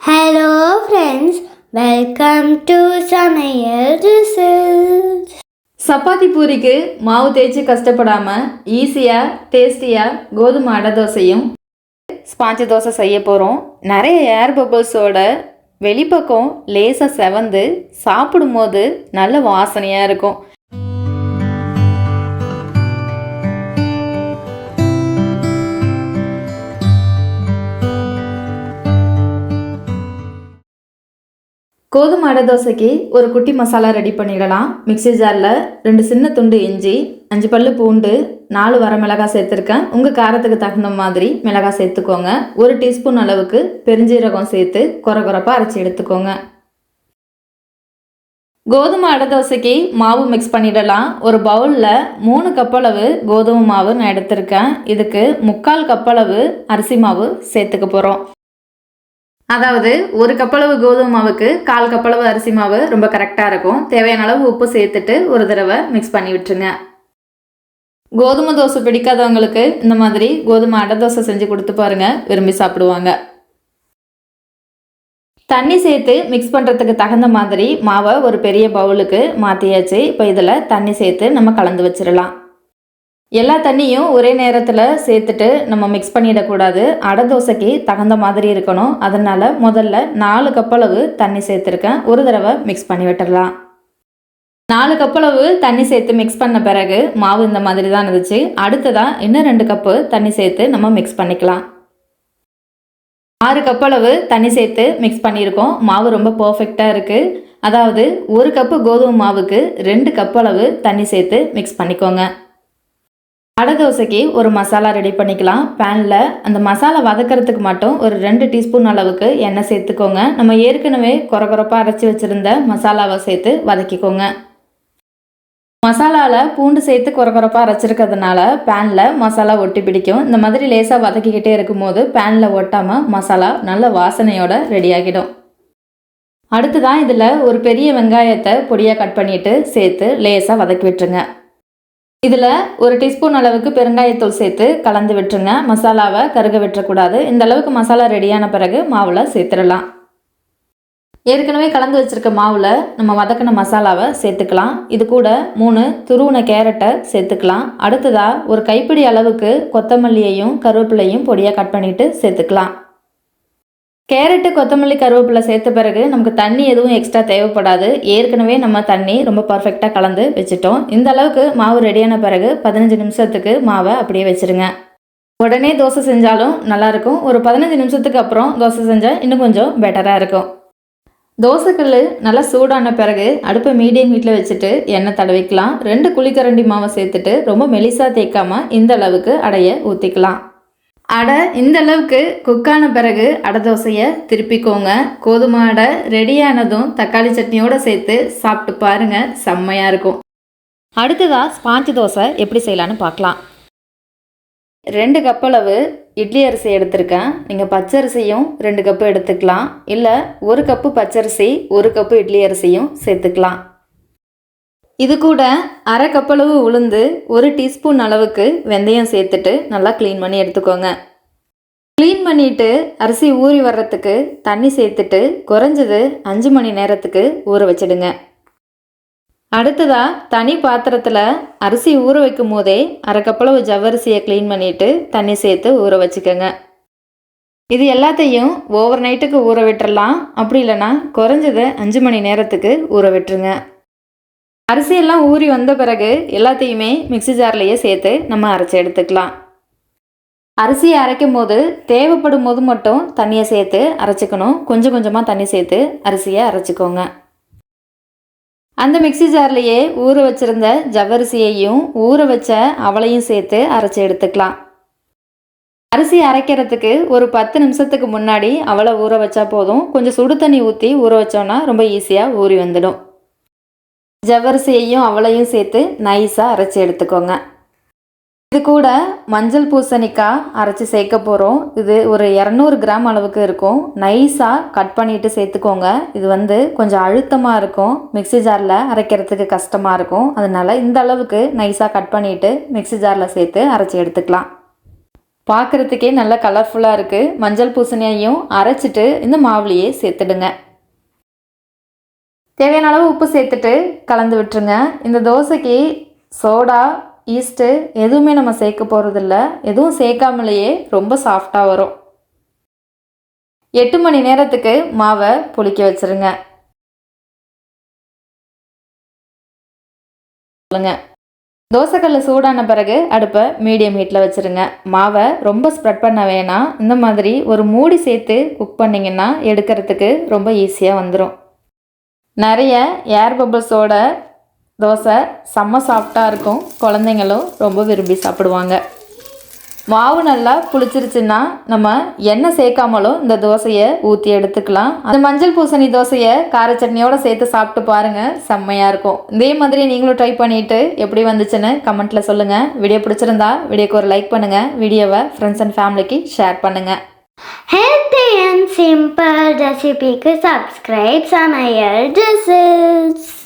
Hello friends welcome to சமையல் result chapati பூரிக்கு மாவு தேய்ச்சி கஷ்டப்படாமல் ஈஸியாக டேஸ்டியாக கோதுமை அடை தோசையும் ஸ்பாஞ்சு தோசை செய்ய போகிறோம் நிறைய ஏர் பபிள்ஸோட வெளிப்பக்கம் லேசாக செவந்து சாப்பிடும்போது நல்ல வாசனையாக இருக்கும். கோதுமை அடை தோசைக்கு ஒரு குட்டி மசாலா ரெடி பண்ணிடலாம். மிக்ஸி ஜாரில் ரெண்டு சின்ன துண்டு இஞ்சி அஞ்சு பல்லு பூண்டு நாலு வர மிளகாய் சேர்த்துருக்கேன். உங்கள் காரத்துக்கு தகுந்த மாதிரி மிளகாய் சேர்த்துக்கோங்க. ஒரு டீஸ்பூன் அளவுக்கு பெருஞ்சீரகம் சேர்த்து குறை குறைப்பாக அரைச்சி எடுத்துக்கோங்க. கோதுமை அடை தோசைக்கு மாவு மிக்ஸ் பண்ணிடலாம். ஒரு பவுலில் மூணு கப்பளவு கோதுமை மாவு நான் எடுத்திருக்கேன். இதுக்கு முக்கால் கப்பளவு அரிசி மாவு சேர்த்துக்க போகிறோம் அதாவது ஒரு கப்பளவு கோதுமை மாவுக்கு கால் கப்பளவு அரிசி மாவு ரொம்ப கரெக்டாக இருக்கும். தேவையான அளவு உப்பு சேர்த்துட்டு ஒரு தடவை மிக்ஸ் பண்ணி விட்டுருங்க. கோதுமை தோசை பிடிக்காதவங்களுக்கு இந்த மாதிரி கோதுமை அடை தோசை செஞ்சு கொடுத்து பாருங்க விரும்பி சாப்பிடுவாங்க. தண்ணி சேர்த்து மிக்ஸ் பண்ணுறதுக்கு தகுந்த மாதிரி மாவை ஒரு பெரிய பவுலுக்கு மாற்றியாச்சு இப்போ இதில் தண்ணி சேர்த்து நம்ம கலந்து வச்சிடலாம் எல்லா தண்ணியும் ஒரே நேரத்தில் சேர்த்துட்டு நம்ம மிக்ஸ் பண்ணிடக்கூடாது. அடை தோசைக்கு தகுந்த மாதிரி இருக்கணும். அதனால் முதல்ல நாலு கப்பளவு தண்ணி சேர்த்துருக்கேன். ஒரு தடவை மிக்ஸ் பண்ணி விட்டுடலாம். நாலு கப்பளவு தண்ணி சேர்த்து மிக்ஸ் பண்ண பிறகு மாவு இந்த மாதிரி தான் இருந்துச்சு. அடுத்ததாக இன்னும் ரெண்டு கப்பு தண்ணி சேர்த்து நம்ம மிக்ஸ் பண்ணிக்கலாம். ஆறு கப்பளவு தண்ணி சேர்த்து மிக்ஸ் பண்ணியிருக்கோம். மாவு ரொம்ப பர்ஃபெக்டாக இருக்குது அதாவது ஒரு கப்பு கோதுமை மாவுக்கு ரெண்டு கப்பளவு தண்ணி சேர்த்து மிக்ஸ் பண்ணிக்கோங்க. அடை தோசைக்கு ஒரு மசாலா ரெடி பண்ணிக்கலாம். பேனில் அந்த மசாலா வதக்கிறதுக்கு மட்டும் ஒரு ரெண்டு டீஸ்பூன் அளவுக்கு எண்ணெய் சேர்த்துக்கோங்க. நம்ம ஏற்கனவே குறகுறப்பாக அரைச்சி வச்சுருந்த மசாலாவை சேர்த்து வதக்கிக்கோங்க. மசாலாவில் பூண்டு சேர்த்து குறகுறப்பாக அரைச்சிருக்கிறதுனால பேனில் மசாலா ஒட்டி பிடிக்கும். இந்த மாதிரி லேசாக வதக்கிக்கிட்டே இருக்கும்போது பேனில் ஒட்டாமல் மசாலா நல்ல வாசனையோட ரெடி ஆகிடும். அடுத்ததான் இதில் ஒரு பெரிய வெங்காயத்தை பொடியாக கட் பண்ணிவிட்டு சேர்த்து லேசாக வதக்கி விட்டுருங்க. இதில் ஒரு டீஸ்பூன் அளவுக்கு பெருங்காயத்தூள் சேர்த்து கலந்து விட்டுருங்க. மசாலாவை கருக விட்டுறக்கூடாது. இந்த அளவுக்கு மசாலா ரெடியான பிறகு மாவில் சேர்த்துடலாம். ஏற்கனவே கலந்து வச்சுருக்க மாவில் நம்ம வதக்கின மசாலாவை சேர்த்துக்கலாம். இது கூட மூணு துருவின கேரட்டை சேர்த்துக்கலாம். அடுத்ததாக ஒரு கைப்பிடி அளவுக்கு கொத்தமல்லியையும் கருவேப்பிலையும் பொடியாக கட் பண்ணிவிட்டு சேர்த்துக்கலாம். கேரட்டு கொத்தமல்லி கருவேப்பிலை சேர்த்த பிறகு நமக்கு தண்ணி எதுவும் எக்ஸ்ட்ரா தேவைப்படாது. ஏற்கனவே நம்ம தண்ணி ரொம்ப பர்ஃபெக்டாக கலந்து வச்சுட்டோம். இந்த அளவுக்கு மாவு ரெடியான பிறகு பதினஞ்சு நிமிஷத்துக்கு மாவை அப்படியே வச்சுருங்க. உடனே தோசை செஞ்சாலும் நல்லாயிருக்கும் ஒரு பதினஞ்சு நிமிஷத்துக்கு அப்புறம் தோசை செஞ்சால் இன்னும் கொஞ்சம் பெட்டராக இருக்கும். தோசைக்கல் நல்லா சூடான பிறகு அடுப்பை மீடியம் ஹீட்டில் வச்சுட்டு எண்ணெய் தடவிக்கலாம். ரெண்டு குழிக்கரண்டி மாவை சேர்த்துட்டு ரொம்ப மெலிசாக தேய்க்காமல் இந்த அளவுக்கு அடைய ஊற்றிக்கலாம் அடை இந்த அளவுக்கு குக்கான பிறகு அடை தோசையை திருப்பிக்கோங்க. கோதுமை அடை ரெடியானதும் தக்காளி சட்னியோடு சேர்த்து சாப்பிட்டு பாருங்க செம்மையாக இருக்கும். அடுத்ததாக ஸ்பாஞ்சு தோசை எப்படி செய்யலான்னு பார்க்கலாம். ரெண்டு கப் அளவு இட்லி அரிசி எடுத்திருக்கேன். நீங்கள் பச்சரிசியும் ரெண்டு கப்பு எடுத்துக்கலாம். இல்லை ஒரு கப்பு பச்சரிசி ஒரு கப்பு இட்லி அரிசியும் சேர்த்துக்கலாம். இது கூட அரை கப்பளவு உளுந்து ஒரு டீஸ்பூன் அளவுக்கு வெந்தயம் சேர்த்துட்டு நல்லா க்ளீன் பண்ணி எடுத்துக்கோங்க. க்ளீன் பண்ணிவிட்டு அரிசி ஊறி வர்றதுக்கு தண்ணி சேர்த்துட்டு குறைஞ்சது அஞ்சு மணி நேரத்துக்கு ஊற வச்சிடுங்க. அடுத்ததாக தனி பாத்திரத்தில் அரிசி ஊற வைக்கும் போதே அரைக்கப்பளவு ஜவ்வரிசியை க்ளீன் பண்ணிவிட்டு தண்ணி சேர்த்து ஊற வச்சுக்கோங்க. இது எல்லாத்தையும் ஓவர் நைட்டுக்கு ஊற விட்டுறலாம். அப்படி இல்லைன்னா குறைஞ்சது அஞ்சு மணி நேரத்துக்கு ஊற விட்டுருங்க. அரிசியெல்லாம் ஊறி வந்த பிறகு எல்லாத்தையுமே மிக்சி ஜார்லேயே சேர்த்து நம்ம அரைச்சி எடுத்துக்கலாம். அரிசியை அரைக்கும் போது தேவைப்படும் போது மட்டும் தண்ணியை சேர்த்து அரைச்சிக்கணும். கொஞ்சம் கொஞ்சமாக தண்ணி சேர்த்து அரிசியை அரைச்சிக்கோங்க. அந்த மிக்சி ஜார்லேயே ஊற வச்சுருந்த ஜவ்வரிசியையும் ஊற வச்ச அவளையும் சேர்த்து அரைச்சி எடுத்துக்கலாம். அரிசி அரைக்கிறதுக்கு ஒரு பத்து நிமிஷத்துக்கு முன்னாடி அவளை ஊற வச்சா போதும். கொஞ்சம் சுடு தண்ணி ஊற்றி ஊற வச்சோன்னா ரொம்ப ஈஸியாக ஊறி வந்துடும். ஜவ்வரிசியையும் அவளையும் சேர்த்து நைஸாக அரைச்சி எடுத்துக்கோங்க. இது கூட மஞ்சள் பூசணிக்காய் அரைச்சி சேர்க்க போகிறோம் இது ஒரு இரநூறு கிராம் அளவுக்கு இருக்கும். நைஸாக கட் பண்ணிவிட்டு சேர்த்துக்கோங்க. இது வந்து கொஞ்சம் அழுத்தமாக இருக்கும். மிக்சி ஜாரில் அரைக்கிறதுக்கு கஷ்டமாக இருக்கும். அதனால் இந்த அளவுக்கு நைஸாக கட் பண்ணிவிட்டு மிக்சி ஜாரில் சேர்த்து அரைச்சி எடுத்துக்கலாம். பார்க்குறதுக்கே நல்லா கலர்ஃபுல்லாக இருக்குது மஞ்சள் பூசணியையும் அரைச்சிட்டு இந்த மாவுலேயே சேர்த்துடுங்க. தேவையான அளவு உப்பு சேர்த்துட்டு கலந்து விட்டுருங்க. இந்த தோசைக்கு சோடா ஈஸ்ட்டு எதுவுமே நம்ம சேர்க்க போகிறதில்ல எதுவும் சேர்க்காமலேயே ரொம்ப சாஃப்டாக வரும். எட்டு மணி நேரத்துக்கு மாவை புளிக்க வச்சுருங்க. சொல்லுங்க. தோசைக்கல் சூடான பிறகு அடுப்பை மீடியம் ஹீட்டில் வச்சுருங்க. மாவை ரொம்ப ஸ்ப்ரெட் பண்ண வேணாம். இந்த மாதிரி ஒரு மூடி சேர்த்து குக் பண்ணிங்கன்னா எடுக்கிறதுக்கு ரொம்ப ஈஸியாக வந்துடும் நிறைய ஏர் பபிள்ஸோட தோசை செம்ம சாஃப்டாக இருக்கும். குழந்தைங்களும் ரொம்ப விரும்பி சாப்பிடுவாங்க. மாவு நல்லா புளிச்சிருச்சுன்னா நம்ம எண்ணெய் சேர்க்காமலும் இந்த தோசையை ஊற்றி எடுத்துக்கலாம். அந்த மஞ்சள் பூசணி தோசையை கார சட்னியோட சேர்த்து சாப்பிட்டு பாருங்கள் செம்மையாக இருக்கும். இதே மாதிரி நீங்களும் ட்ரை பண்ணிவிட்டு எப்படி வந்துச்சுன்னு கமெண்ட்டில் சொல்லுங்கள் வீடியோ பிடிச்சிருந்தா வீடியோக்கு ஒரு லைக் பண்ணுங்கள் வீடியோவை ஃப்ரெண்ட்ஸ் அண்ட் ஃபேமிலிக்கு ஷேர் பண்ணுங்கள் Healthy and simple recipe subscribe to your dishes.